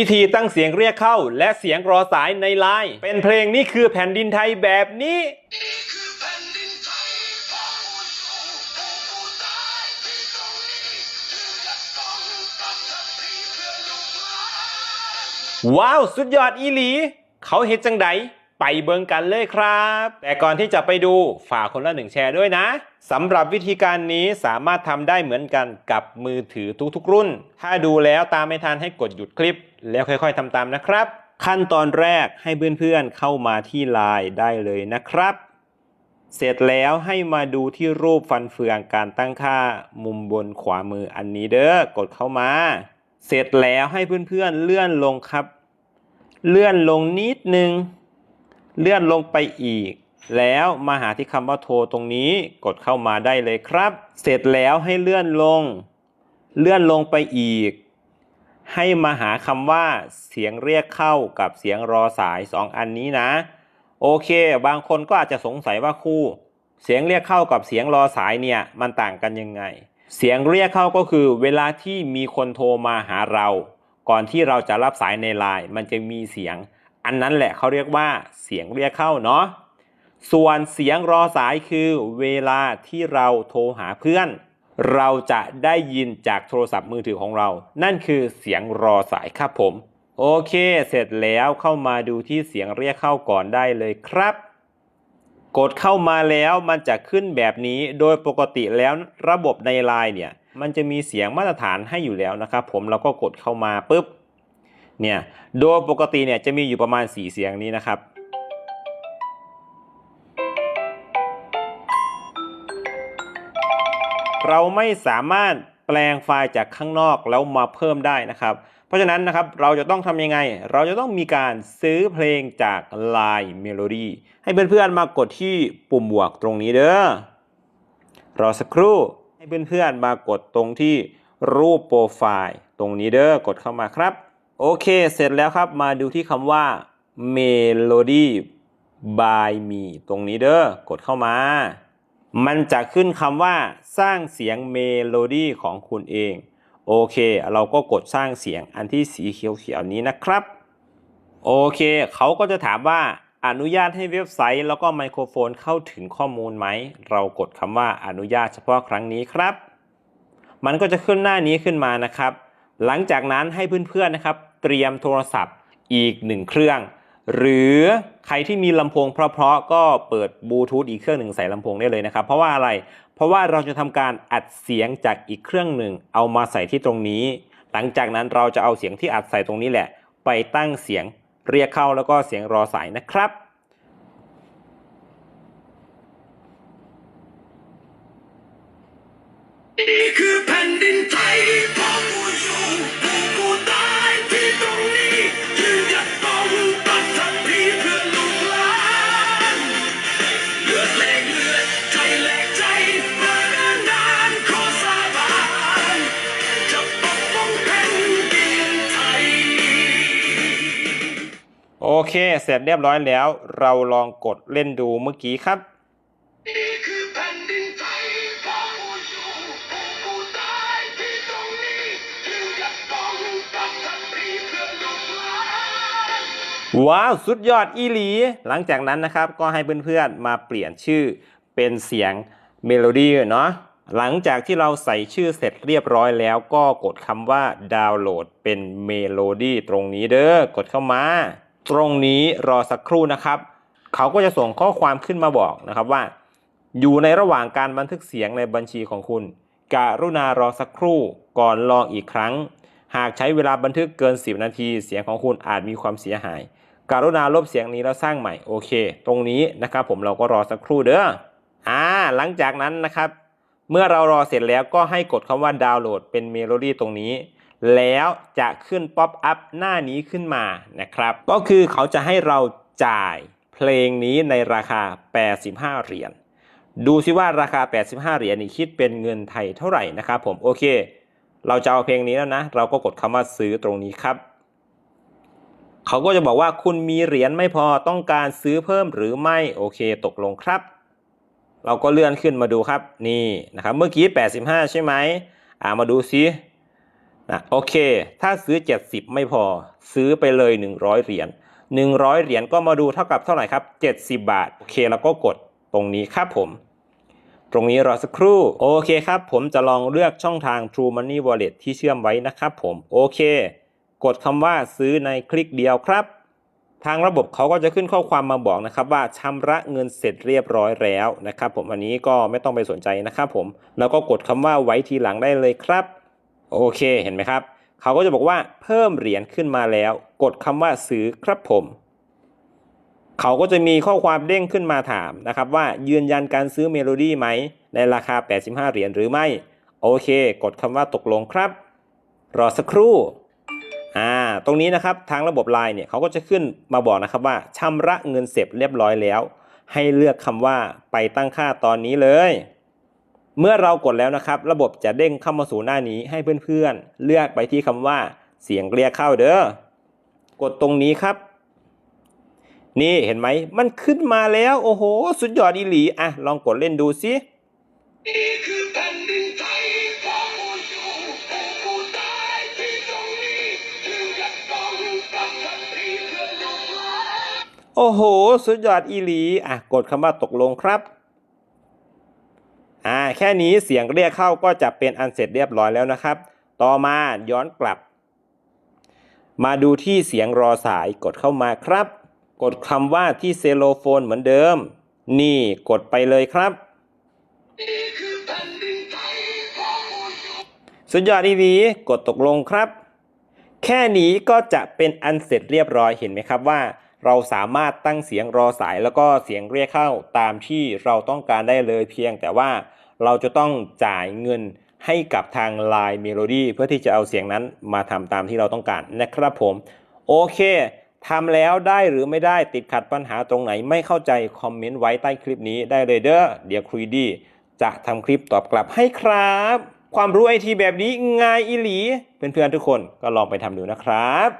วิธีตั้งเสียงเรียกเข้าและเสียงรอสายในไลน์เป็นเพลงนี่คือแผ่นดินไทยแบบนี้ ว้าว้าวสุดยอดอีหลี เขาเฮ็ดจังได ไปเบิ่งกันเลยครับ แต่ก่อนที่จะไปดูฝากคนละหนึ่งแชร์ด้วยนะสำหรับวิธีการนี้สามารถทำได้เหมือนกันกับมือถือทุกๆ รุ่น ถ้าดูแล้วตามไม่ทันให้กดหยุดคลิป แล้วค่อยๆทำตามนะครับ ขั้นตอนแรกให้เพื่อนๆเข้ามาที่ไลน์ได้เลยนะครับ เสร็จแล้วให้มาดูที่รูปฟันเฟืองการตั้งค่ามุมบนขวามืออันนี้เด้อกดเข้ามา เสร็จแล้วให้เพื่อนๆเลื่อนลงครับ เลื่อนลงนิดนึง เลื่อนลงไปอีก แล้วมาหาที่คำว่าโทรตรงนี้กดเข้ามาได้เลยครับ เสร็จแล้วให้เลื่อนลง เลื่อนลงไปอีก ให้มาหาคำว่าเสียงเรียกเข้ากับเสียงรอสายสองอันนี้นะ โอเค บางคนก็อาจจะสงสัยว่าครูเสียงเรียกเข้ากับเสียงรอสายเนี่ยมันต่างกันยังไง เสียงเรียกเข้าก็คือเวลาที่มีคนโทรมาหาเรา ก่อนที่เราจะรับสายในไลน์มันจะมีเสียง อันนั้นแหละเขาเรียกว่าเสียงเรียกเข้าเนาะส่วนเสียงรอสายคือเวลาที่เราโทรหาเพื่อน เราจะได้ยินจากโทรศัพท์มือถือของเรา นั่นคือเสียงรอสายครับผม โอเค เสร็จแล้วเข้ามาดูที่เสียงเรียกเข้าก่อนได้เลยครับ กดเข้ามาแล้วมันจะขึ้นแบบนี้โดยปกติแล้วระบบในไลน์เนี่ย มันจะมีเสียงมาตรฐานให้อยู่แล้วนะครับผมเราก็กดเข้ามาปุ๊บ เนี่ยโดยปกติเนี่ยจะมีอยู่ประมาณ 4 เสียงนี้นะครับ เราไม่สามารถแปลงไฟล์จากข้างนอกแล้วมาเพิ่มได้นะครับ เพราะฉะนั้นนะครับเราจะต้องทำยังไง เราจะต้องมีการซื้อเพลงจาก Line Melody ให้เพื่อนๆมากดที่ปุ่มบวกตรงนี้เด้อรอสักครู่ให้เพื่อนๆมากดตรงที่รูปโปรไฟล์ ตรงนี้เด้อกดเข้ามาครับ โอเค เสร็จแล้วครับ มาดูที่คำว่า Melody by me ตรงนี้เด้อ กดเข้ามา มันจะขึ้นคำว่าสร้างเสียงเมโลดี้ของคุณเอง โอเค เราก็กดสร้างเสียงอันที่สีเขียวๆนี้นะครับ โอเค เขาก็จะถามว่าอนุญาตให้เว็บไซต์ แล้วก็ไมโครโฟนเข้าถึงข้อมูลไหม เรากดคำว่าอนุญาตเฉพาะครั้งนี้ครับ มันก็จะขึ้นหน้านี้ขึ้นมานะครับ หลังจากนั้นให้เพื่อนๆนะครับ เตรียมโทรศัพท์อีกหนึ่งเครื่อง หรือใครที่มีลำโพงเพราะๆก็เปิดบลูทูธอีกเครื่องหนึ่งใส่ลำโพงได้เลยนะครับเพราะว่าอะไรเพราะว่าเราจะทำการอัดเสียงจากอีกเครื่องหนึ่งเอามาใส่ที่ตรงนี้ หลังจากนั้นเราจะเอาเสียงที่อัดใส่ตรงนี้แหละ ไปตั้งเสียงเรียกเข้าแล้วก็เสียงรอสายนะครับนี่คือแผ่นดินไท เค เสร็จเรียบร้อยแล้ว เราลองกดเล่นดูเมื่อกี้ครับว้าว้าว สุดยอดอีหลี หลังจากนั้นนะครับก็ให้เพื่อนๆมาเปลี่ยนชื่อเป็นเสียงเมโลดี้เนาะหลังจากที่เราใส่ชื่อเสร็จเรียบร้อยแล้วก็กดคำว่าดาวน์โหลดเป็นเมโลดี้ตรงนี้เด้อกดเข้ามา ตรงนี้รอสักครู่นะครับ เขาก็จะส่งข้อความขึ้นมาบอกนะครับว่า อยู่ในระหว่างการบันทึกเสียงในบัญชีของคุณ การุณารอสักครู่ก่อนลองอีกครั้ง หากใช้เวลาบันทึกเกิน 10 นาที เสียงของคุณอาจมีความเสียหาย การุณาลบเสียงนี้แล้วสร้างใหม่โอเค ตรงนี้นะครับผมเราก็รอสักครู่เด้ออ่าหลังจากนั้นนะครับ เมื่อเรารอเสร็จแล้วก็ให้กดคำว่าดาวน์โหลดเป็นเมโลดี้ตรงนี้ แล้วจะขึ้นป๊อปอัพหน้านี้ขึ้นมานะครับ ก็คือเขาจะให้เราจ่ายเพลงนี้ในราคา 85 เหรียญ ดูซิว่าราคา 85 เหรียญนี่คิดเป็นเงินไทยเท่าไหร่นะครับผม โอเค เราจะเอาเพลงนี้แล้วนะ เราก็กดคำว่าซื้อตรงนี้ครับ เขาก็จะบอกว่าคุณมีเหรียญไม่พอต้องการซื้อเพิ่มหรือไม่ โอเค ตกลงครับ เราก็เลื่อนขึ้นมาดูครับ นี่นะครับ เมื่อกี้ 85 ใช่ไหมอ่า มาดูซิ นะโอเค ถ้าซื้อ 70 ไม่พอซื้อไปเลย 100 เหรียญ100 เหรียญก็มาดูเท่ากับเท่าไหร่ครับ 70 บาท โอเคแล้วก็กดตรงนี้ครับผม ตรงนี้รอสักครู่ โอเคครับ ผมจะลองเลือกช่องทาง True Money Wallet ที่เชื่อมไว้นะครับผม โอเค กดคำว่าซื้อในคลิกเดียวครับ ทางระบบเขาก็จะขึ้นข้อความมาบอกนะครับว่าชำระเงินเสร็จเรียบร้อยแล้วนะครับผมอันนี้ก็ไม่ต้องไปสนใจนะครับผม แล้วก็กดคำว่าไว้ทีหลังได้เลยครับ โอเคเห็นไหมครับ เขาก็จะบอกว่าเพิ่มเหรียญขึ้นมาแล้ว กดคำว่าซื้อครับผม เขาก็จะมีข้อความเด้งขึ้นมาถามนะครับว่ายืนยันการซื้อเมโลดี้ไหม ในราคา 85 เหรียญหรือไม่ โอเค กดคำว่าตกลงครับ รอสักครู่อ่าตรงนี้นะครับทางระบบไลน์เนี่ยเขาก็จะขึ้นมาบอกนะครับว่าชำระเงินเสร็จเรียบร้อยแล้ว ให้เลือกคำว่าไปตั้งค่าตอนนี้เลย เมื่อเรากดแล้วนะครับ ระบบจะเด้งเข้ามาสู่หน้านี้ให้เพื่อนๆ เลือกไปที่คำว่า เสียงเรียกเข้าเด้อ กดตรงนี้ครับ นี่เห็นไหม มันขึ้นมาแล้ว โอ้โห สุดยอดอีหลี อะ ลองกดเล่นดูสินนโอ้โห สุดยอดอีหลี อะ กดคำว่าตกลงครับ อ่าแค่นี้เสียงเรียกเข้าก็จะเป็นอันเสร็จเรียบร้อยแล้วนะครับ ต่อมาย้อนกลับ มาดูที่เสียงรอสายกดเข้ามาครับ กดคำว่าที่เซโลโฟนเหมือนเดิม นี่กดไปเลยครับสุดยอดอีหลีกดตกลงครับ แค่นี้ก็จะเป็นอันเสร็จเรียบร้อยเห็นไหมครับว่า เราสามารถตั้งเสียงรอสายแล้วก็เสียงเรียกเข้าตามที่เราต้องการได้เลยเพียงแต่ว่าเราจะต้องจ่ายเงินให้กับทาง Line Melody เพื่อที่จะเอาเสียงนั้นมาทำตามที่เราต้องการนะครับผม โอเคทำแล้วได้หรือไม่ได้ติดขัดปัญหาตรงไหนไม่เข้าใจ คอมเมนต์ไว้ใต้คลิปนี้ได้เลยเด้อเดี๋ยวครูดี จะทำคลิปตอบกลับให้ครับ ความรู้ไอทีแบบนี้ง่ายอีหลี เพื่อนๆทุกคนก็ลองไปทำดูนะครับ